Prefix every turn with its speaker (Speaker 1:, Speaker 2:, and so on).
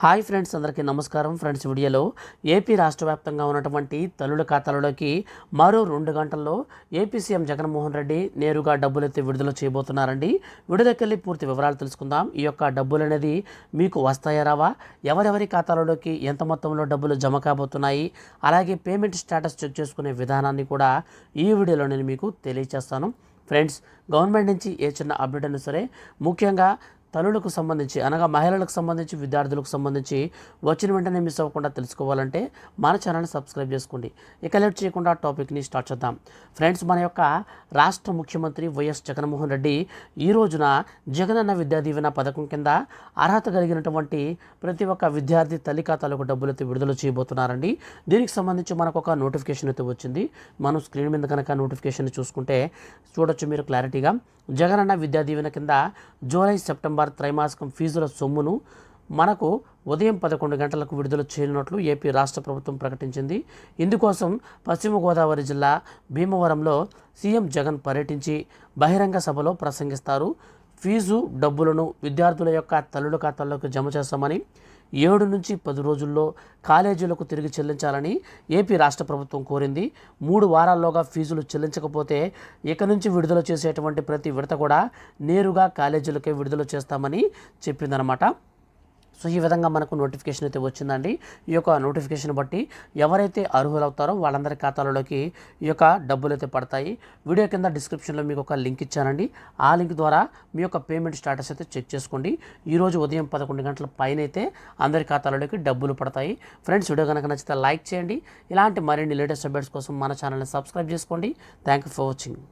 Speaker 1: Hi friends అందరికీ నమస్కారం. Friends వీడియోలో ఏపీ రాష్ట్ర వ్యాప్తంగా ఉన్నటువంటి తల్లుల ఖాతాలలోకి మరో రెండు గంటల్లో ఏపీ సీఎం జగన్మోహన్ రెడ్డి నేరుగా డబ్బులైతే విడుదల చేయబోతున్నారండి. విడుదలకెళ్ళి పూర్తి వివరాలు తెలుసుకుందాం. ఈ యొక్క డబ్బులు అనేది మీకు వస్తాయా రావా? ఎవరెవరి ఖాతాలలోకి ఎంత మొత్తంలో డబ్బులు జమ కాబోతున్నాయి? అలాగే పేమెంట్ స్టేటస్ చెక్ చేసుకునే విధానాన్ని కూడా ఈ వీడియోలో నేను మీకు తెలియజేస్తాను ఫ్రెండ్స్ గవర్నమెంట్ నుంచి ఏ చిన్న అప్డేట్ అయినా సరే ముఖ్యంగా తల్లులకు సంబంధించి అనగా మహిళలకు సంబంధించి విద్యార్థులకు సంబంధించి వచ్చిన వెంటనే మిస్ అవ్వకుండా తెలుసుకోవాలంటే మన ఛానల్ని సబ్స్క్రైబ్ చేసుకోండి. ఇక లేట్ చేయకుండా టాపిక్ని స్టార్ట్ చేద్దాం. ఫ్రెండ్స్ మన యొక్క రాష్ట్ర ముఖ్యమంత్రి వైఎస్ జగన్మోహన్ రెడ్డి ఈ రోజున జగనన్న విద్యా దీవెన పథకం కింద అర్హత కలిగినటువంటి ప్రతి ఒక్క విద్యార్థి తల్లి ఖాతాలకు డబ్బులు అయితే విడుదల చేయబోతున్నారండి. దీనికి సంబంధించి మనకు ఒక నోటిఫికేషన్ అయితే వచ్చింది. మనం స్క్రీన్ మీద కనుక నోటిఫికేషన్ చూసుకుంటే చూడొచ్చు మీరు క్లారిటీగా జగనన్న విద్యా దీవెన కింద జూలై సెప్టెంబర్ త్రైమాసికం ఫీజుల సొమ్మును మనకు ఉదయం పదకొండు గంటలకు విడుదల చేయనున్నట్లు ఏపీ రాష్ట్ర ప్రభుత్వం ప్రకటించింది. ఇందుకోసం పశ్చిమ గోదావరి జిల్లా భీమవరంలో సీఎం జగన్ పర్యటించి బహిరంగ సభలో ప్రసంగిస్తారు. ఫీజు డబ్బులను విద్యార్థుల యొక్క తల్లుల ఖాతాల్లోకి జమ చేస్తామని ఏడు నుంచి పది రోజుల్లో కాలేజీలకు తిరిగి చెల్లించాలని ఏపీ రాష్ట్ర ప్రభుత్వం కోరింది. మూడు వారాల్లోగా ఫీజులు చెల్లించకపోతే ఇక నుంచి విడుదల చేసేటువంటి ప్రతి విడత కూడా నేరుగా కాలేజీలకే విడుదల చేస్తామని చెప్పిందనమాట సో ఈ విధంగా మనకు నోటిఫికేషన్ అయితే వచ్చిందండి. ఈ యొక్క నోటిఫికేషన్ బట్టి ఎవరైతే అర్హులవుతారో వాళ్ళందరి ఖాతాలలోకి ఈ యొక్క డబ్బులు అయితే పడతాయి. వీడియో కింద డిస్క్రిప్షన్లో మీకు ఒక లింక్ ఇచ్చానండి. ఆ లింక్ ద్వారా మీ యొక్క పేమెంట్ స్టేటస్ అయితే చెక్ చేసుకోండి. ఈరోజు ఉదయం పదకొండు గంటల పైన అయితే అందరి ఖాతాలలోకి డబ్బులు పడతాయి. ఫ్రెండ్స్ వీడియో కనుక నచ్చితే లైక్ చేయండి. ఇలాంటి మరిన్ని లేటెస్ట్ అప్డేట్స్ కోసం మన ఛానల్ని సబ్స్క్రైబ్ చేసుకోండి. Thank you for watching